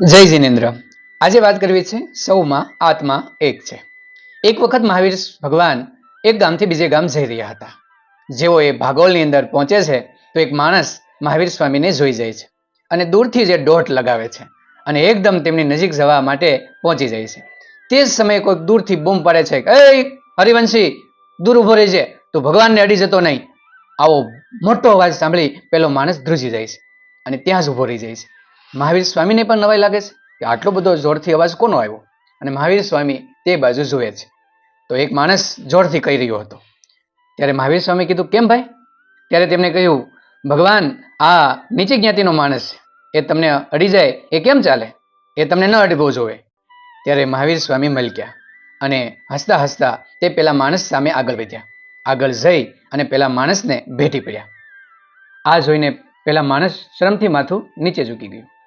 જય જિનેન્દ્ર. આજે વાત કરવી છે સૌમાં આત્મા એક છે. એક વખત મહાવીર ભગવાન એક ગામથી બીજે ગામ જઈ રહ્યા હતા. જેઓ એ ભાગોળની અંદર પહોંચે છે, તો એક માણસ મહાવીર સ્વામીને જોઈ જાય છે અને દૂરથી જે દોટ લગાવે છે અને એકદમ તેમની નજીક જવા માટે પહોંચી જાય છે. તે જ સમયે કોઈક દૂરથી બૂમ પાડે છે એ હરિવંશી, દૂર ઊભો રહેજે, તો ભગવાનને અડી જતો નહીં. આવો મોટો અવાજ સાંભળી પેલો માણસ ધ્રુજી જાય છે અને ત્યાં જ ઊભો રહી જાય છે. મહાવીર સ્વામીને પણ નવાઈ લાગે છે કે આટલો બધો જોરથી અવાજ કોનો આવ્યો? અને મહાવીર સ્વામી તે બાજુ જુએ છે. તો એક માણસ જોરથી કહી રહ્યો હતો. ત્યારે મહાવીર સ્વામી કીધું, કેમ ભાઈ? ત્યારે તેમણે કહ્યું, ભગવાન, આ નીચી જ્ઞાતિનો માણસ છે. એ તમને અડી જાય, એ કેમ ચાલે? એ તમને ન અડવો જોવે. ત્યારે મહાવીર સ્વામી મલક્યા અને હસતા હસતા તે પેલા માણસ સામે આગળ વધ્યા. આગળ જઈ અને પેલા માણસને ભેટી પડ્યા. આ જોઈને પેલા માણસ શરમથી માથું નીચે ઝૂકી ગયું.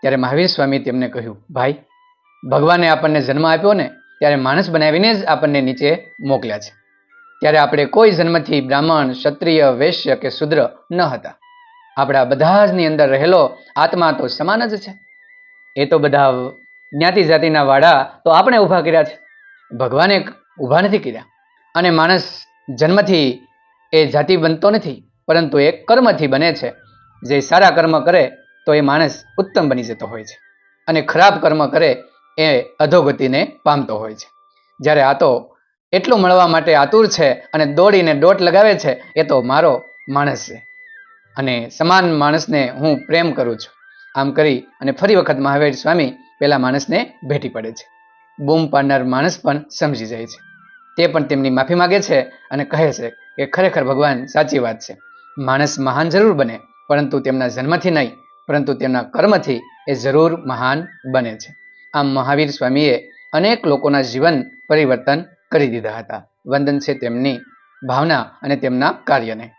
ત્યારે મહાવીર સ્વામી તેમને કહ્યું, ભાઈ, ભગવાને આપણને જન્મ આપ્યો ને, ત્યારે માણસ બનાવીને જ આપણને નીચે મોકલ્યા છે. ત્યારે આપણે કોઈ જન્મથી બ્રાહ્મણ, ક્ષત્રિય, વૈશ્ય કે શુદ્ર ન હતા. આપણા બધા જની અંદર રહેલો આત્મા તો સમાન જ છે. એ તો બધા જ્ઞાતિ જાતિના વાડા તો આપણે ઊભા કર્યા છે. ભગવાને ઊભા નથી કર્યા. અને માણસ જન્મથી એ જાતિ બનતો નથી, પરંતુ એ કર્મથી બને છે. જે સારા કર્મ કરે તો એ માણસ ઉત્તમ બની જતો હોય છે. અને ખરાબ કર્મ કરે એ અધોગતિને પામતો હોય છે. જ્યારે આ તો એટલું મળવા માટે આતુર છે અને દોડીને દોટ લગાવે છે, એ તો મારો માણસ છે. અને સમાન માણસને હું પ્રેમ કરું છું. આમ કરી અને ફરી વખત મહાવીર સ્વામી પેલા માણસને ભેટી પડે છે. બૂમ પાડનાર માણસ પણ સમજી જાય છે. તે પણ તેમની માફી માગે છે અને કહે છે કે ખરેખર ભગવાન સાચી વાત છે. માણસ મહાન જરૂર બને, પરંતુ તેમના જન્મથી નહીં પરંતુ તેમના કર્મથી એ જરૂર મહાન બને છે. આમ મહાવીર સ્વામીએ અનેક લોકોના જીવન પરિવર્તન કરી દીધા હતા. વંદન છે તેમની ભાવના અને તેમના કાર્યને.